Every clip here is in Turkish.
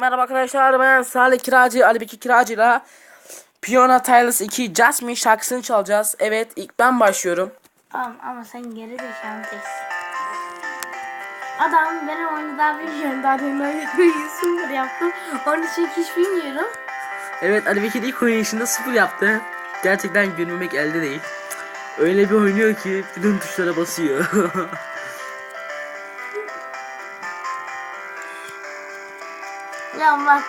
Merhaba arkadaşlar ben Salih Kiracı, Ali Bekir Kiracı'yla Piyona Tyrus 2 Jasmine şarkısını çalacağız. Evet ilk ben başlıyorum. Tamam ama sen geri zekalı teksin. Adam benim oyunu daha bilmiyorum. Daha demin oyunu sıfır yaptım. Onun için hiç bilmiyorum. Evet Ali Bekir ilk oynayışında sıfır yaptı. Gerçekten gülmemek elde değil. Öyle bir oynuyor ki bütün tuşlara basıyor. Ya bak.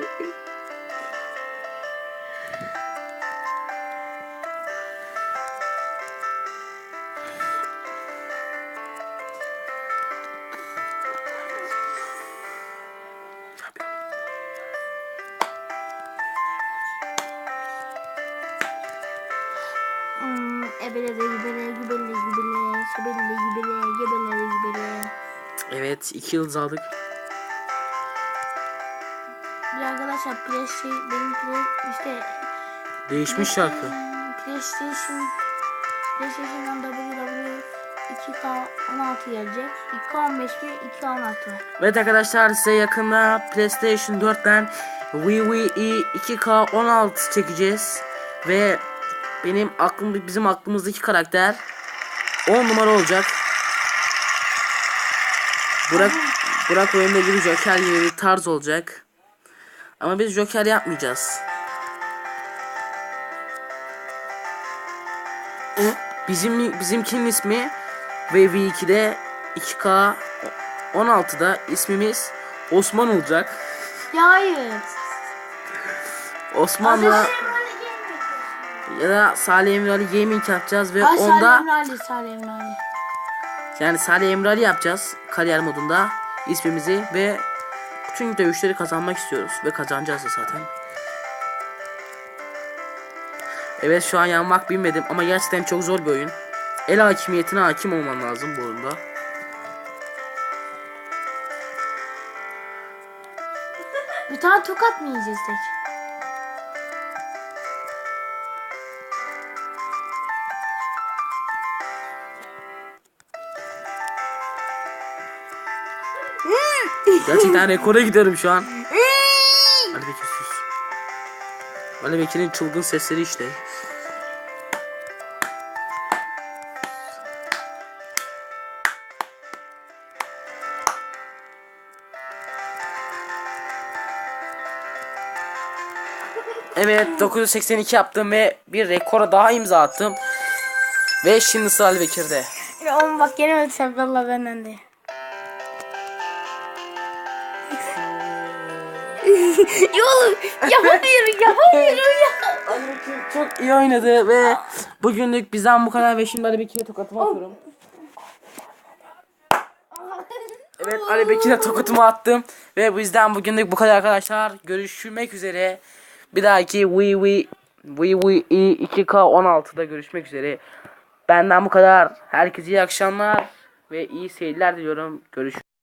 Hmm, ebele gibele, gibele gibele, şebele gibele, gebele gibele. evet iki yıldız aldık. Bir arkadaşlar PlayStation, benim play, işte Değişmiş şarkı. PlayStation PlayStation'dan WW 2K16 gelecek. 2K15 ve 2K16. Evet arkadaşlar size yakında PlayStation 4'ten WWE 2K16 çekeceğiz ve benim aklım bizim aklımızdaki karakter 10 numara olacak. Burak Burak oyunda gibi Joker gibi bir tarz olacak. Ama biz Joker yapmayacağız. Bizim bizimkinin ismi WV2'de 2K 16'da ismimiz Osman olacak. Ya hayır. Osman'la ya da Salih Emre Ali Gaming yapacağız ve Ay Salih onda Emre Ali, Salih Emre Ali. yani Salih Emre Ali yapacağız kariyer modunda ismimizi ve bütün dövüşleri kazanmak istiyoruz ve kazanacağız da zaten. Evet şu an yanmak bilmedim ama gerçekten çok zor bir oyun. El hakimiyetine hakim olman lazım bu oyunda. Bir tane tokat mı yiyeceğiz tek? Gerçekten rekora gidiyorum şu an. Ali Bekir sus. Ali Bekir'in çılgın sesleri işte. Evet 982 yaptım ve bir rekora daha imza attım. Ve şimdi sıra Ali Bekir'de. Oğlum bak gene ölsem valla benden de. oğlum yapamıyorum yapamıyorum ya. Bekir çok iyi oynadı ve bugünlük bizden bu kadar ve şimdi Ali Bekir'e tokatımı atıyorum. Evet Ali Bekir'e tokatımı attım ve bizden bugünlük bu kadar arkadaşlar. Görüşmek üzere. Bir dahaki Wii Wii Wii Wii 2K16'da görüşmek üzere. Benden bu kadar. Herkese iyi akşamlar ve iyi seyirler diliyorum. Görüşürüz.